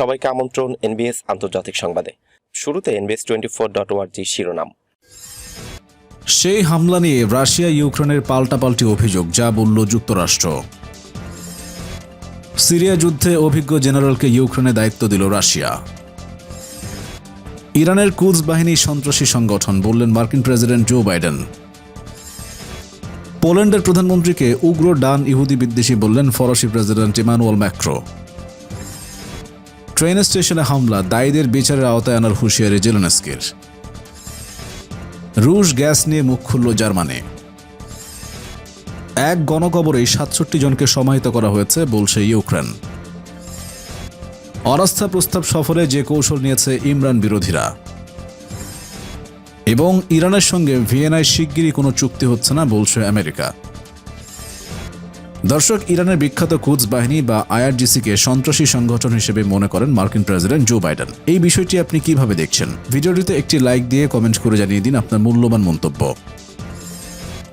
সবাইকে আমন্ত্রণ এনবিএস আন্তর্জাতিক সংবাদে। শুরুতে এনবিএস টোয়েন্টি ফোর ডট ওয়ার্জি শিরোনাম। সেই হামলা নিয়ে রাশিয়া ইউক্রেনের পাল্টাপাল্টি অভিযোগ, যা বলল যুক্তরাষ্ট্র। সিরিয়া যুদ্ধে অভিজ্ঞ জেনারেলকে ইউক্রেনে দায়িত্ব দিল রাশিয়া। ইরানের কুজ বাহিনী সন্ত্রাসী সংগঠন, বললেন মার্কিন প্রেসিডেন্ট জো বাইডেন। পোল্যান্ডের প্রধানমন্ত্রীকে উগ্র ডান ইহুদি বিদ্বেষী বললেন ফরাসি প্রেসিডেন্ট ইমানুয়াল ম্যাক্রো। ট্রেন স্টেশনে হামলা, দায়ীদের বিচারের আওতায় আনার হুঁশিয়ারি জেলেনস্কির। রুশ গ্যাস নিয়ে মুখ খুলল জার্মানি। এক গণকবরেই সাতষট্টি জনকে সমাহিত করা হয়েছে বলছে ইউক্রেন। অনাস্থা প্রস্তাব সফরে যে কৌশল নিয়েছে ইমরান বিরোধীরা। এবং ইরানের সঙ্গে ভিয়েনায় শিগগিরই কোনো চুক্তি হচ্ছে না বলছে আমেরিকা। দর্শক ইরানের বিখ্যাত কুচ বাহিনী বা আইআরজিসিকে সন্ত্রাসী সংগঠন হিসেবে মনে করেন মার্কিন প্রেসিডেন্ট জো বাইডেন। এই বিষয়টি আপনি কীভাবে দেখছেন? ভিডিওটিতে একটি লাইক দিয়ে কমেন্ট করে জানিয়ে দিন আপনার মূল্যবান মন্তব্য।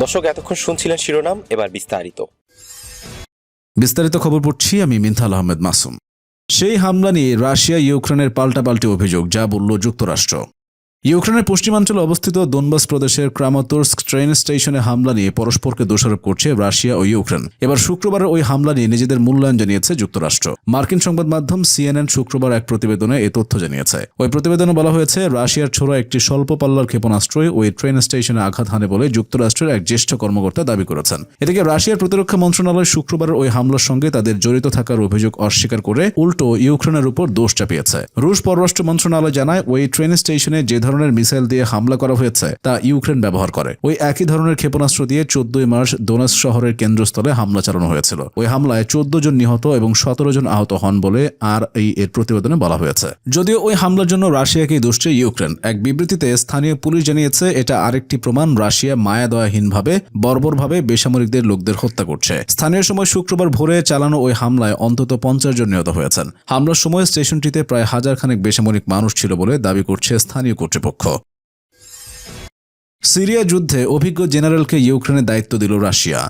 দর্শক এতক্ষণ শুনছিলেন শিরোনাম এবার বিস্তারিত। বিস্তারিত খবর পড়ছি আমি মিনথাল আহমেদ মাসুম। সেই হামলা নিয়ে রাশিয়া ইউক্রেনের পাল্টাপাল্টি অভিযোগ যা বলল যুক্তরাষ্ট্র। ইউক্রেনের পশ্চিমাঞ্চলে অবস্থিত দোনবাস প্রদেশের ক্রামাতোর্স্ক ট্রেন স্টেশনে হামলা নিয়ে পরস্পরকে দোষারোপ করছে রাশিয়া ও ইউক্রেন। এবার শুক্রবারের ওই হামলা নিয়ে নিজেদের মূল্যায়ন জানিয়েছে যুক্তরাষ্ট্র। মার্কিন সংবাদ মাধ্যম সিএনএন শুক্রবার এক প্রতিবেদনে এ তথ্য জানিয়েছে। ওই প্রতিবেদনে বলা হয়েছে, রাশিয়ার ছোড়া একটি স্বল্প পাল্লার ক্ষেপণাস্ত্রই ওই ট্রেন স্টেশনে আঘাত হানে বলে যুক্তরাষ্ট্রের এক জ্যেষ্ঠ কর্মকর্তা দাবি করেছেন। এদিকে রাশিয়ার প্রতিরক্ষা মন্ত্রণালয় শুক্রবারের ওই হামলার সঙ্গে তাদের জড়িত থাকার অভিযোগ অস্বীকার করে উল্টো ইউক্রেনের উপর দোষ চাপিয়েছে। রুশ পররাষ্ট্র মন্ত্রণালয় জানায়, ওই ট্রেন স্টেশনে যে ধরনের মিসাইল দিয়ে হামলা করা হয়েছে তা ইউক্রেন ব্যবহার করে। ওই একই ধরনের ক্ষেপণাস্ত্র দিয়ে চোদ্দই মার্চ দোনাস শহরের কেন্দ্রস্থলে হামলা চালানো হয়েছিল। ওই হামলায় চোদ্দ জন নিহত এবং সতেরো জন আহত হন বলে আর এই এর প্রতিবেদনে বলা হয়েছে। যদিও ওই হামলার জন্য রাশিয়াকেই দোষছে ইউক্রেন, এক বিবৃতিতে স্থানীয় পুলিশ জানিয়েছে, এটা আরেকটি প্রমাণ রাশিয়া মায়াদয়াহীনভাবে, বর্বরভাবে বেসামরিকদের লোকদের হত্যা করছে। স্থানীয় সময় শুক্রবার ভোরে চালানো ওই হামলায় অন্তত পঞ্চাশ জন নিহত হয়েছেন। হামলার সময় স্টেশনটিতে প্রায় হাজার খানেক বেসামরিক মানুষ ছিল বলে দাবি করছে স্থানীয় কর্তৃপক্ষ। সিরিয়া যুদ্ধে অভিজ্ঞ জেনারেলকে ইউক্রেনের দায়িত্ব দিল রাশিয়া।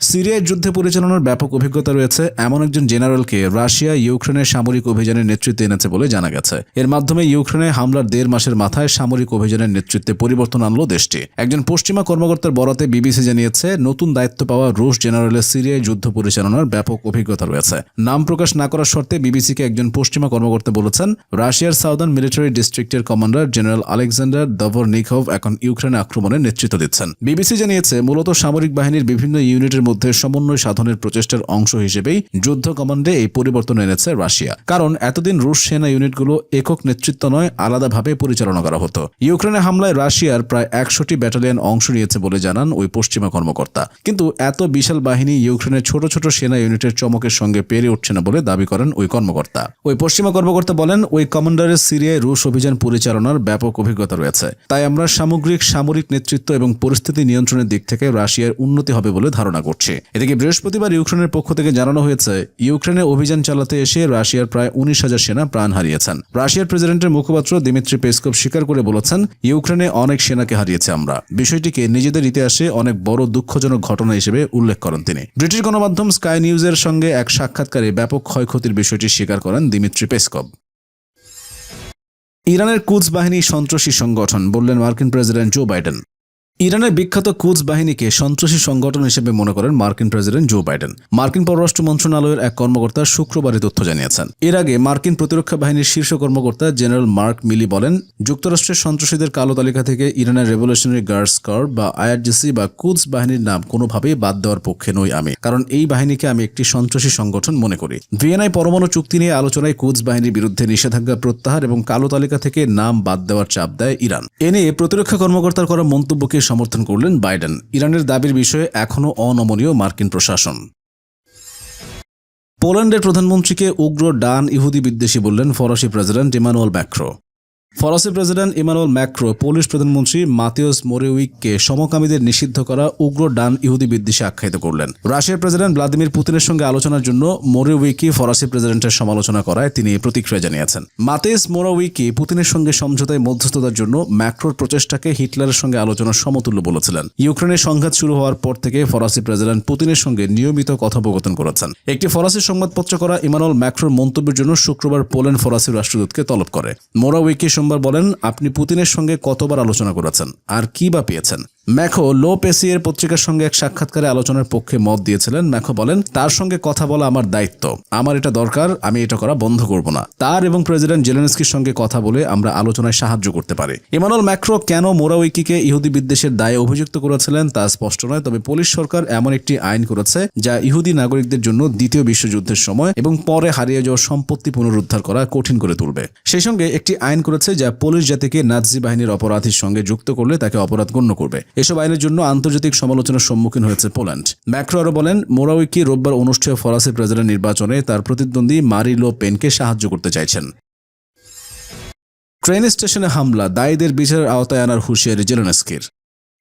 সিরিয়ার যুদ্ধে পরিচালনার ব্যাপক অভিজ্ঞতা রয়েছে এমন একজন জেনারেলকে রাশিয়া ইউক্রেনের সামরিক অভিযানের নেতৃত্বে এনেছে বলে জানা গেছে। এর মাধ্যমে ইউক্রেনে হামলার দেড় মাসের মাথায় সামরিক অভিযানের নেতৃত্বে পরিবর্তন আনলো দেশটি। একজন পশ্চিমা কর্মকর্তার বরাতে বিবিসি জানিয়েছে, নতুন দায়িত্ব পাওয়া রুশ জেনারেলের সিরিয়ায় যুদ্ধ পরিচালনার ব্যাপক অভিজ্ঞতা রয়েছে। নাম প্রকাশ না করার শর্তে বিবিসিকে একজন পশ্চিমা কর্মকর্তা বলেছেন, রাশিয়ার সাউদার্ন মিলিটারি ডিস্ট্রিক্টের commander general Alexander Dvornikov এখন ইউক্রেন আক্রমণের নেতৃত্ব দিচ্ছেন। বিবিসি জানিয়েছে, মূলত সামরিক বাহিনীর বিভিন্ন ইউনিটের মধ্যে সমন্বয় সাধনের প্রচেষ্টার অংশ হিসেবেই যুদ্ধ কমান্ডে এই পরিবর্তন এনেছে রাশিয়া। কারণ এতদিন রুশ সেনা ইউনিটগুলো একক নেতৃত্ব নয়, আলাদাভাবে পরিচালনা করা হতো। ইউক্রেনে হামলায় রাশিয়ার প্রায় একশোটি ব্যাটালিয়ন অংশ নিয়েছে বলে জানান ওই পশ্চিমা কর্মকর্তা। কিন্তু এত বিশাল বাহিনী ইউক্রেনের ছোট ছোট সেনা ইউনিটের চমকের সঙ্গে পেরে উঠছে না বলে দাবি করেন ওই কর্মকর্তা। ওই পশ্চিমা কর্মকর্তা বলেন, ওই কমান্ডারের সিরিয়ায় রুশ অভিযান পরিচালনার ব্যাপক অভিজ্ঞতা রয়েছে। তাই আমরা সামগ্রিক, সামরিক নেতৃত্ব এবং পরিস্থিতি নিয়ন্ত্রণের দিক থেকে রাশিয়ার উন্নতি হবে বলে ধারণা করছি। এদিকে বৃহস্পতিবার ইউক্রেনের পক্ষ থেকে জানানো হয়েছে, ইউক্রেনে অভিযান চালাতে এসে রাশিয়ার প্রায় উনিশ হাজার সেনা প্রাণ হারিয়েছেন। রাশিয়ার প্রেসিডেন্টের মুখপাত্র দিমিত্রি পেসকভ স্বীকার করে বলেছেন, ইউক্রেনে অনেক সেনাকে হারিয়েছে আমরা। বিষয়টিকে নিজেদের ইতিহাসে অনেক বড় দুঃখজনক ঘটনা হিসেবে উল্লেখ করেন তিনি। ব্রিটিশ গণমাধ্যম স্কাই নিউজের সঙ্গে এক সাক্ষাৎকারে ব্যাপক ক্ষয়ক্ষতির বিষয়টি স্বীকার করেন দিমিত্রি পেসকভ। ইরানের কুচ বাহিনী সন্ত্রাসী সংগঠন, বললেন মার্কিন প্রেসিডেন্ট জো বাইডেন। ইরানের বিখ্যাত কুচ বাহিনীকে সন্ত্রাসী সংগঠন হিসেবে মনে করেন মার্কিন প্রেসিডেন্ট জো বাইডেন। মার্কিন পররাষ্ট্র মন্ত্রণালয়ের এক কর্মকর্তা শুক্রবারই তথ্য জানিয়েছেন। এর আগে মার্কিন প্রতিরক্ষা বাহিনীর শীর্ষ কর্মকর্তা জেনারেল মার্ক মিলি বলেন, যুক্তরাষ্ট্রের সন্ত্রাসীদের কালো তালিকা থেকে ইরানের রেভলিউশনারি গার্ডস কর বা আইআরজিসি বা কুচ বাহিনীর নাম কোনোভাবেই বাদ দেওয়ার পক্ষে নই আমি। কারণ এই বাহিনীকে আমি একটি সন্ত্রাসী সংগঠন মনে করি। ভিয়েনায় পরমাণু চুক্তি নিয়ে আলোচনায় কুচ বাহিনীর বিরুদ্ধে নিষেধাজ্ঞা প্রত্যাহার এবং কালো তালিকা থেকে নাম বাদ দেওয়ার চাপ দেয় ইরান। এ নিয়ে প্রতিরক্ষা কর্মকর্তার করা মন্তব্যকে সমর্থন করলেন বাইডেন। ইরানের দাবির বিষয়ে এখনও অনমনীয় মার্কিন প্রশাসন। পোল্যান্ডের প্রধানমন্ত্রীকে উগ্র ডান ইহুদি বিদ্বেষী বললেন ফরাসি প্রেসিডেন্ট ইমানুয়েল ম্যাক্রো। ফরাসি প্রেসিডেন্ট ইমানুয়েল ম্যাক্রো, পোলিশ প্রধানমন্ত্রী মাতিওস মোরেউইককে সমকামীদের নিষিদ্ধ করা উগ্র ডান ইহুদি বিদ্বেষে আখ্যায়িত করলেন। রাশিয়ার প্রেসিডেন্ট ভ্লাদিমির পুতিনের সঙ্গে আলোচনার জন্য মোরেউইকি ফরাসি প্রেসিডেন্টের সমালোচনা করায় তিনি প্রতিক্রিয়া জানিয়েছেন। মাতেস মোরাউইকি পুতিনের সঙ্গে সমঝোতায় মধ্যস্থতার জন্য ম্যাক্রোর প্রচেষ্টাকে হিটলারের সঙ্গে আলোচনার সমতুল্য বলেছিলেন। ইউক্রেনের সংঘাত শুরু হওয়ার পর থেকে ফরাসি প্রেসিডেন্ট পুতিনের সঙ্গে নিয়মিত কথোপকথন করেছেন। একটি ফরাসি সংবাদপত্র করা ইমানুয়েল ম্যাক্রোর মন্তব্যের জন্য শুক্রবার পোল্যান্ড ফরাসি রাষ্ট্রদূতকে তলব করে। মোরাউইকি সোমবার বলেন আপনি পুতিনের সঙ্গে কতবার আলোচনা করেছেন আর কি বা পেয়েছেন? ম্যাখো লো পেসিয়ের পত্রিকার সঙ্গে এক সাক্ষাৎকারে আলোচনার পক্ষে মত দিয়েছিলেন। ম্যাখো বলেন, তার সঙ্গে কথা বলা আমার দায়িত্ব। আমার এটা দরকার, আমি এটা করা বন্ধ করব না। তার এবং প্রেসিডেন্ট জেলেনস্কির সঙ্গে কথা বলে আমরা আলোচনায় সাহায্য করতে পারি। ইমানুয়েল ম্যাক্রো কেন মোরাউইকিকে ইহুদি বিদ্বেষের দায়ে অভিযুক্ত করেছিলেন তা স্পষ্ট নয়, তবে পুলিশ সরকার এমন একটি আইন করেছে যা ইহুদি নাগরিকদের জন্য দ্বিতীয় বিশ্বযুদ্ধের সময় এবং পরে হারিয়ে যাওয়া সম্পত্তি পুনরুদ্ধার করা কঠিন করে তুলবে। সেই সঙ্গে একটি আইন করেছে যা পুলিশ জাতিকে নাৎসি বাহিনীর অপরাধীর সঙ্গে যুক্ত করলে তাকে অপরাধ গণ্য করবে। এসব আইনের জন্য আন্তর্জাতিক সমালোচনার সম্মুখীন হয়েছে পোল্যান্ড। ম্যাক্রো আরও বলেন, মোরাউইকি রোববার অনুষ্ঠেয় ফরাসি প্রেসিডেন্ট নির্বাচনে তার প্রতিদ্বন্দ্বী মারিলো পেনকে সাহায্য করতে চাইছেন। ট্রেন স্টেশনে হামলা, দায়ীদের বিচারের আওতায় আনার হুঁশিয়ারি জেলেনস্কির।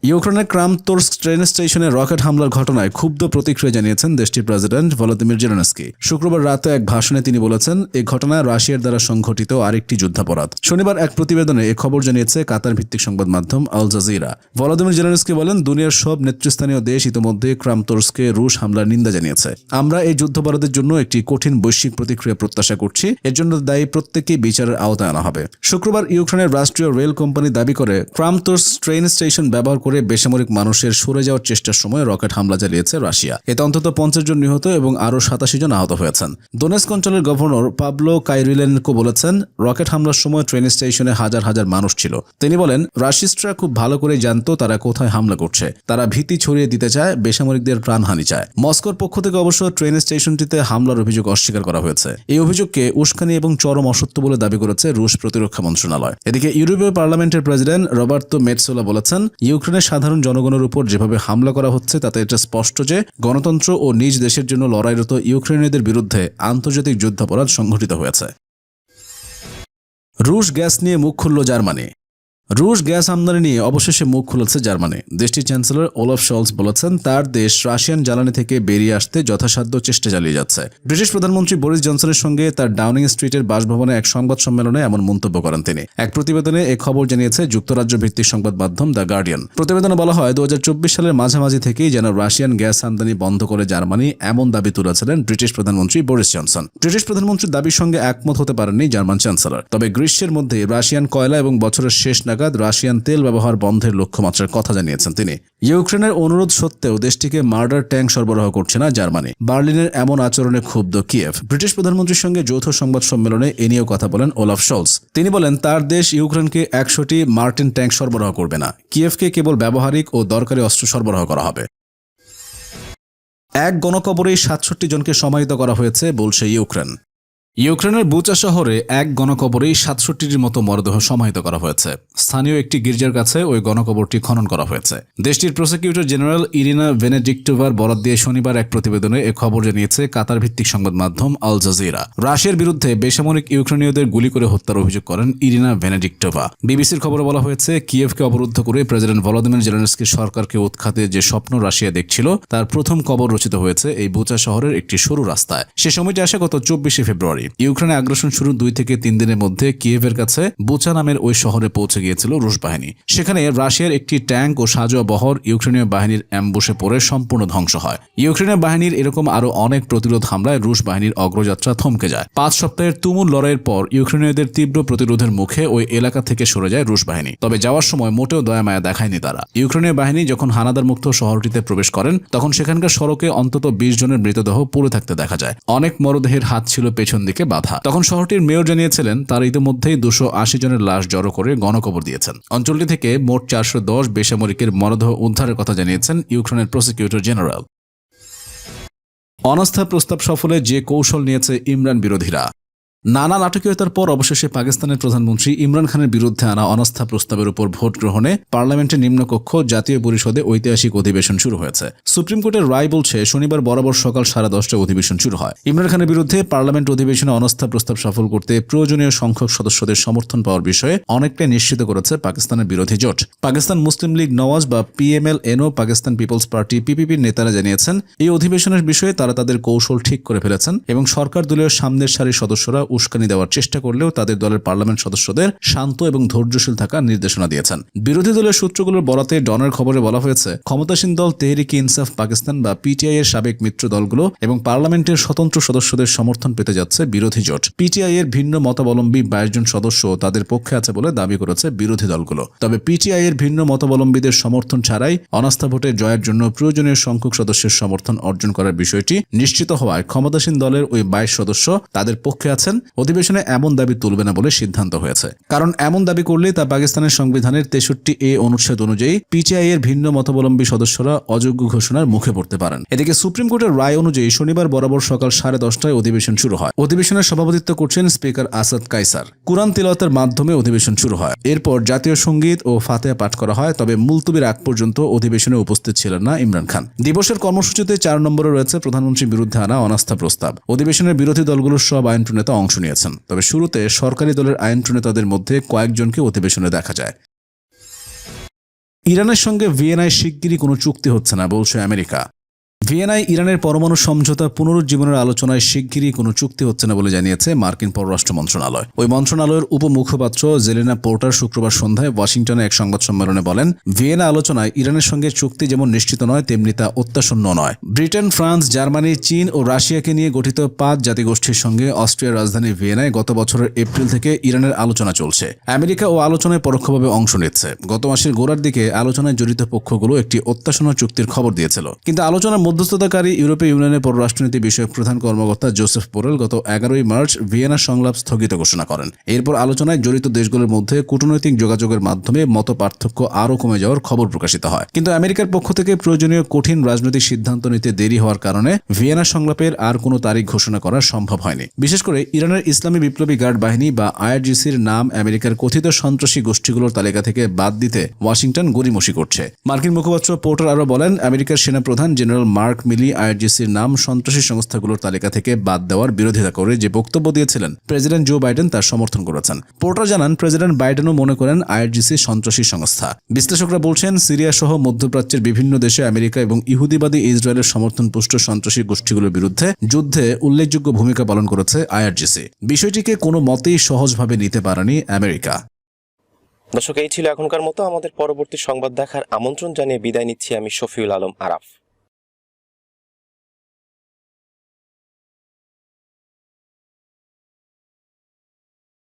ইউক্রেনের ক্রামতোর্স্ক ট্রেন স্টেশনে রকেট হামলার ঘটনায় ক্ষুব্ধ প্রতিক্রিয়া জানিয়েছেন দেশটির প্রেসিডেন্ট ভলোদিমির জেলেনস্কি। শুক্রবার রাতে এক ভাষণে তিনি বলেছেন এই ঘটনা রাশিয়ার দ্বারা সংঘটিত আরেকটি যুদ্ধাপরাধ। শনিবার এক প্রতিবেদনে এ খবর জানিয়েছে কাতার ভিত্তিক সংবাদ মাধ্যম আল জাজিরা। ভলোদিমির জেলেনস্কি বলেন, দুনিয়ার সব নেতৃস্থানীয় দেশ ইতিমধ্যে ক্রামতোর্সকে রুশ হামলার নিন্দা জানিয়েছে। আমরা এই যুদ্ধাপরাধের জন্য একটি কঠিন বৈশ্বিক প্রতিক্রিয়া প্রত্যাশা করছি। এর জন্য দায়ী প্রত্যেককে বিচারের আওতায় আনা হবে। শুক্রবার ইউক্রেনের রাষ্ট্রীয় রেল কোম্পানি দাবি করে ক্রামতোর্স ট্রেন স্টেশন ব্যবহার করে বেসামরিক মানুষের সরে যাওয়ার চেষ্টার সময় রকেট হামলা চালিয়েছে রাশিয়া। এতে অন্তত পঞ্চাশ জন নিহত এবং আরও সাতাশি জন আহত হয়েছেন। দোনেস্ক অঞ্চলের গভর্নর পাবলো কাইরিলেনকো বলেছেন, রকেট হামলার সময় ট্রেন স্টেশনে হাজার হাজার মানুষ ছিল। তিনি বলেন, রাশিস্টরা খুব ভালো করে জানতো তারা কোথায় হামলা করছে। তারা ভীতি ছড়িয়ে দিতে চায়, বেসামরিকদের প্রাণহানি চায়। মস্কোর পক্ষ থেকে অবশ্য ট্রেন স্টেশনটিতে হামলার অভিযোগ অস্বীকার করা হয়েছে। এই অভিযোগকে উস্কানি এবং চরম অসত্য বলে দাবি করেছে রুশ প্রতিরক্ষা মন্ত্রণালয়। এদিকে ইউরোপীয় পার্লামেন্টের প্রেসিডেন্ট রবার্তো মেটসোলা বলেছেন, ইউক্রেনের সাধারণ জনগণের উপর যেভাবে হামলা করা হচ্ছে, তাতে এটা স্পষ্ট যে গণতন্ত্র ও নিজ দেশের জন্য লড়াইরত ইউক্রেনীয়দের বিরুদ্ধে আন্তর্জাতিক যুদ্ধাপরাধ সংঘটিত হয়েছে। রুশ গ্যাস নিয়ে মুখ খুলল জার্মানি। রুশ গ্যাস আমদানি নিয়ে অবশেষে মুখ খুলেছে জার্মানি। দেশটির চ্যান্সেলর ওলফ শলস বলেছেন, তার দেশ রাশিয়ান জ্বালানি থেকে বেরিয়ে আসতে যথাসাধ্য চেষ্টা চালিয়ে যাচ্ছে। ব্রিটিশ প্রধানমন্ত্রী বরিস জনসনের সঙ্গে তার ডাউনিং স্ট্রিটের বাসভবনে এক সংবাদ সম্মেলনে এমন মন্তব্য করেন তিনি। এক প্রতিবেদনে এ খবর জানিয়েছে যুক্তরাজ্য ভিত্তিক সংবাদ মাধ্যম দ্য গার্ডিয়ান। প্রতিবেদনে বলা হয় দু হাজার চব্বিশ সালের মাঝামাঝি থেকেই যেন রাশিয়ান গ্যাস আমদানি বন্ধ করে জার্মানি এমন দাবি তুলেছিলেন ব্রিটিশ প্রধানমন্ত্রী বরিস জনসন। ব্রিটিশ প্রধানমন্ত্রীর দাবির সঙ্গে একমত হতে পারেননি জার্মান চ্যান্সেলর। তবে গ্রীষ্মের মধ্যে রাশিয়ান কয়লা এবং বছরের শেষ নাগাদ রাশিয়ান তেল ব্যবহার বন্ধের লক্ষ্যমাত্রার কথা জানিয়েছেন তিনি। ইউক্রেনের অনুরোধ সত্ত্বেও দেশটিকে মার্ডার ট্যাঙ্ক সরবরাহ করছে না জার্মানি। বার্লিনের এমন আচরণে ক্ষুব্ধ কিয়েভ। ব্রিটিশ প্রধানমন্ত্রীর সঙ্গে যৌথ সংবাদ সম্মেলনে এ নিয়েও কথা বলেন ওলাফ শলস। তিনি বলেন, তার দেশ ইউক্রেনকে একশোটি মার্টিন ট্যাঙ্ক সরবরাহ করবে না। কিয়েভকে কেবল ব্যবহারিক ও দরকারি অস্ত্র সরবরাহ করা হবে। এক গণকবরেই সাতষট্টি জনকে সমাহিত করা হয়েছে বলছে ইউক্রেন। ইউক্রেনের বুচা শহরে এক গণকবরেই সাতষট্টির মতো মরদেহ সমাহিত করা হয়েছে। স্থানীয় একটি গির্জার কাছে ওই গণকবরটি খনন করা হয়েছে। দেশটির প্রসিকিউটর জেনারেল ইরিনা ভেনেডিক্টোভার বরাদ দিয়ে শনিবার এক প্রতিবেদনে এ খবর জানিয়েছে কাতার ভিত্তিক সংবাদ মাধ্যম আল জাজিরা। রাশিয়ার বিরুদ্ধে বেসামরিক ইউক্রেনীয়দের গুলি করে হত্যার অভিযোগ করেন ইরিনা ভেনেডিক্টোভা। বিবিসির খবরে বলা হয়েছে, কিয়েভকে অবরুদ্ধ করে প্রেসিডেন্ট ভলোদিমির জেলেনস্কির সরকারকে উৎখাতে যে স্বপ্ন রাশিয়া দেখছিল, তার প্রথম কবর রচিত হয়েছে এই বুচা শহরের একটি সরু রাস্তায়। সে সময়টি আসে গত চব্বিশে ফেব্রুয়ারি। ইউক্রেনে আগ্রাসন শুরু দুই থেকে তিন দিনের মধ্যে কিয়েভের কাছে বুচা নামের ওই শহরে পৌঁছে গিয়েছিল রুশ বাহিনী। সেখানে রাশিয়ার একটি ট্যাঙ্ক ও সাজোয়া বহর ইউক্রেনীয় বাহিনীর অ্যাম্বুসে পড়ে সম্পূর্ণ ধ্বংস হয়। ইউক্রেনীয় বাহিনীর এরকম আরও অনেক প্রতিরোধ হামলায় রুশ বাহিনীর অগ্রযাত্রা থমকে যায়। পাঁচ সপ্তাহের তুমুল লড়াইয়ের পর ইউক্রেনীয়দের তীব্র প্রতিরোধের মুখে ওই এলাকা থেকে সরে যায় রুশ বাহিনী। তবে যাওয়ার সময় মোটেও দয়া মায়া দেখায়নি তারা। ইউক্রেনীয় বাহিনী যখন হানাদার মুক্ত শহরটিতে প্রবেশ করেন, তখন সেখানকার সড়কে অন্তত বিশ জনের মৃতদেহ পড়ে থাকতে দেখা যায়। অনেক মরদেহের হাত ছিল পেছন দিকে বাধা। তখন শহরটির মেয়র জানিয়েছিলেন, তার ইতিমধ্যেই দুশো আশি জনের লাশ জড়ো করে গণকবর দিয়েছেন। অঞ্চলটি থেকে মোট চারশো দশ বেসামরিকের মরদেহ উদ্ধারের কথা জানিয়েছেন ইউক্রেনের প্রসিকিউটর জেনারেল। অনাস্থা প্রস্তাব সফলে যে কৌশল নিয়েছে ইমরান বিরোধীরা। নানা নাটকীয়তার পর অবশেষে পাকিস্তানের প্রধানমন্ত্রী ইমরান খানের বিরুদ্ধে আনা অনাস্থা প্রস্তাবের উপর ভোট গ্রহণে পার্লামেন্টের নিম্নকক্ষ জাতীয় পরিষদে ঐতিহাসিক অধিবেশন শুরু হয়েছে। সুপ্রিম কোর্টের রায় বলছে, শনিবার বরাবর সকাল সাড়ে দশটায় অধিবেশন শুরু হয়। ইমরান খানের বিরুদ্ধে পার্লামেন্ট অধিবেশনে অনাস্থা প্রস্তাব সফল করতে প্রয়োজনীয় সংখ্যক সদস্যদের সমর্থন পাওয়ার বিষয়ে অনেকটাই নিশ্চিত করেছে পাকিস্তানের বিরোধী জোট। পাকিস্তান মুসলিম লীগ নওয়াজ বা পিএমএল এনও পাকিস্তান পিপলস পার্টি পিপিপির নেতারা জানিয়েছেন, এই অধিবেশনের বিষয়ে তারা তাদের কৌশল ঠিক করে ফেলেছেন এবং সরকার দলীয় সামনের সারির সদস্যরা উস্কানি দেওয়ার চেষ্টা করলেও তাদের দলের পার্লামেন্ট সদস্যদের শান্ত এবং ধৈর্যশীল থাকার নির্দেশনা দিয়েছেন। বিরোধী দলের সূত্রগুলোর বরাতে ডনের খবরে বলা হয়েছে, ক্ষমতাসীন দল তেহরিকি ইনসাফ পাকিস্তান বা পিটিআই এর সাবেক মিত্র দলগুলো এবং পার্লামেন্টের স্বতন্ত্র সদস্যদের সমর্থন পেতে যাচ্ছে বিরোধী জোট। পিটিআই এর ভিন্ন মতাবলম্বী বাইশ জন সদস্য তাদের পক্ষে আছে বলে দাবি করেছে বিরোধী দলগুলো। তবে পিটিআই এর ভিন্ন মতাবলম্বীদের সমর্থন ছাড়াই অনাস্থা ভোটে জয়ের জন্য প্রয়োজনীয় সংখ্যক সদস্যের সমর্থন অর্জন করার বিষয়টি নিশ্চিত হওয়ায় ক্ষমতাসীন দলের ওই বাইশ সদস্য তাদের পক্ষে আছেন অধিবেশনে এমন দাবি তুলবে না বলে সিদ্ধান্ত হয়েছে। কারণ এমন দাবি করলে তা পাকিস্তানের সংবিধানের তেষট্টি এ অনুচ্ছেদ অনুযায়ী পিটিআই এর ভিন্ন মতাবলম্বী সদস্যরা অযোগ্য ঘোষণার মুখে পড়তে পারেন। এদিকে সুপ্রিম কোর্টের রায় অনুযায়ী শনিবার বরাবর সকাল সাড়ে দশটায় অধিবেশন শুরু হয়। অধিবেশনের সভাপতিত্ব করছেন স্পিকার আসাদ কাইসার কুরআন তিলতের মাধ্যমে অধিবেশন শুরু হয়। এরপর জাতীয় সংগীত ও ফাতেহা পাঠ করা হয়, তবে মুলতুবির আগ পর্যন্ত অধিবেশনে উপস্থিত ছিলেন না ইমরান খান। দিবসের কর্মসূচিতে চার নম্বরে রয়েছে প্রধানমন্ত্রীর বিরুদ্ধে আনা অনাস্থা প্রস্তাব। অধিবেশনের বিরোধী দলগুলোর সব আইন নেতা অংশ নিয়েছেন তবে শুরুতে সরকারি দলের আইন প্রণেতাদের মধ্যে কয়েকজনকে অধিবেশনে দেখা যায়। ইরানের সঙ্গে ভিয়েনায় শিগগিরই কোনো চুক্তি হচ্ছে না, বলছে আমেরিকা। ভিয়েনায় ইরানের পরমাণু সমঝোতা পুনরুজ্জীবনের আলোচনায় শিগগিরই কোনো চুক্তি হচ্ছে না বলে জানিয়েছে মার্কিন পররাষ্ট্র মন্ত্রণালয়। ওই মন্ত্রণালয়ের উপমুখপাত্র জেলেনা পোর্টার শুক্রবার সন্ধ্যায় ওয়াশিংটনে এক সংবাদ সম্মেলনে বলেন, ভিয়েনা আলোচনায় ইরানের সঙ্গে চুক্তি যেমন নিশ্চিত নয়, তেমনি তা অত্যাসন্ন নয়। ব্রিটেন, ফ্রান্স, জার্মানি, চীন ও রাশিয়াকে নিয়ে গঠিত পাঁচ জাতিগোষ্ঠীর সঙ্গে অস্ট্রিয়ার রাজধানী ভিয়েনায় গত বছরের এপ্রিল থেকে ইরানের আলোচনা চলছে। আমেরিকা ও আলোচনায় পরোক্ষভাবে অংশ নিচ্ছে। গত মাসের গোড়ার দিকে আলোচনায় জড়িত পক্ষগুলো একটি অত্যাসন্ন চুক্তির খবর দিয়েছিল। কিন্তু আলোচনার মধ্যস্থতাকারী ইউরোপীয় ইউনিয়নের পররাষ্ট্রনীতি বিষয়ক প্রধান কর্মকর্তা জোসেফ পোরেল গত এগারোই মার্চ ভিয়েনা সংলাপ স্থগিত ঘোষণা করেন। এরপর আলোচনায় জড়িত দেশগুলোর মধ্যে কূটনৈতিক যোগাযোগের মাধ্যমে মত পার্থক্য আরও কমে যাওয়ার খবর প্রকাশিত হয়। কিন্তু আমেরিকার পক্ষ থেকে প্রয়োজনীয় কঠিন রাজনৈতিক সিদ্ধান্ত নিতে দেরি হওয়ার কারণে ভিয়েনা সংলাপের আর কোনো তারিখ ঘোষণা করা সম্ভব হয়নি। বিশেষ করে ইরানের ইসলামী বিপ্লবী গার্ড বাহিনী বা আইআরজিসির নাম আমেরিকার কথিত সন্ত্রাসী গোষ্ঠীগুলোর তালিকা থেকে বাদ দিতে ওয়াশিংটন গড়িমসি করছে। মার্কিন মুখপাত্র পোর্টার আরও বলেন, আমেরিকার সেনাপ্রধান জেনারেল মার্ক মিলি, আইআরজিসির নাম সন্ত্রাসী সংস্থাগুলোর তালিকা থেকে বাদ দেওয়ার বিরোধিতা করে যে বক্তব্য দিয়েছিলেন প্রেসিডেন্ট জো বাইডেন তার সমর্থন করেছেন। পোর্টার জানান, প্রেসিডেন্ট বাইডেনও মনে করেন আইআরজিসি সন্ত্রাসী সংস্থা। বিশ্লেষকরা বলছেন সিরিয়া সহ মধ্যপ্রাচ্যের বিভিন্ন দেশে আমেরিকা এবং ইহুদিবাদী ইসরায়েলের সমর্থন পুষ্ট সন্ত্রাসী গোষ্ঠীগুলোর বিরুদ্ধে যুদ্ধে উল্লেখযোগ্য ভূমিকা পালন করেছে আইআরজিসি। বিষয়টিকে কোনো মতেই সহজভাবে নিতে পারেনি আমেরিকা। দর্শক, এই ছিল এখনকার মতো। আমাদের পরবর্তী সংবাদ দেখার আমন্ত্রণ জানিয়ে বিদায় নিচ্ছি আমি শফিউল আলম আরাফ।